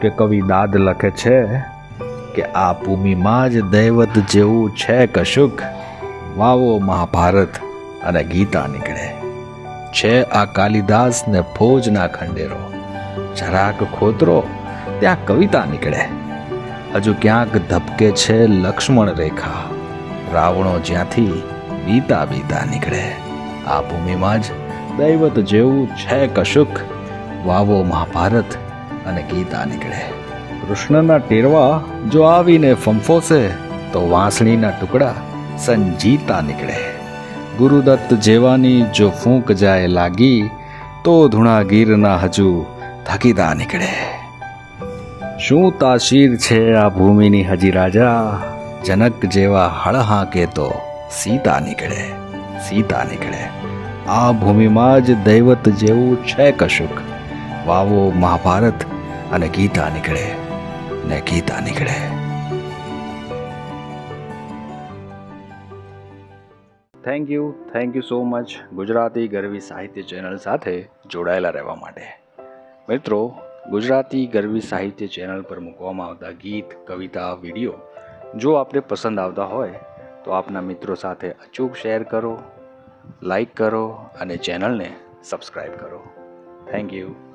કે કવિ દાદ લખે છે કે આ ભૂમિમાં જ દૈવત જેવું છે કશુંક. વાવો મહાભારત અને ગીતા નીકળે. છે આ કાલિદાસ ને ફોજના ખંડેરો. જરાક ખોતરો, ત્યાં કવિતા નીકળે. હજુ ક્યાંક ધબકે છે લક્ષ્મણ રેખા. રાવણો જ્યાંથી બીતા બીતા નીકળે. આ ભૂમિમાં જ દૈવત જેવું છે કશુંક. વાવો મહાભારત અને ગીતા નીકળે. કૃષ્ણના ટેરવા જો આવીને ફંફોસે, તો વાંસળીના ટુકડા સંજીતા નીકળે. ગુરુદત્ત જેવાની જો ફૂંક જાય લાગી, તો ધૂણાગીરના હજુ થકીતા નીકળે. શું તાસીર છે આ ભૂમિની હજી રાજા? જનક જેવા હળહા કે તો સીતા નીકળે. સીતા નીકળે. આ ભૂમિમાં જ દૈવત જેવું છે કશુંક. વાવો મહાભારત અને ગીતા નીકળે ને ગીતા નીકળે. Thank you thank you so much Gujarati ગરવી સાહિત્ય ચેનલ સાથે જોડાયેલા રહેવા માટે. મિત્રો, ગુજરાતી ગરવી સાહિત્ય ચેનલ પર મૂકવામાં આવતા ગીત, કવિતા, વીડિયો જો આપને પસંદ આવતા હોય, તો આપના મિત્રો સાથે અચૂક શેર કરો, લાઈક કરો અને ચેનલને સબસ્ક્રાઈબ કરો. Thank you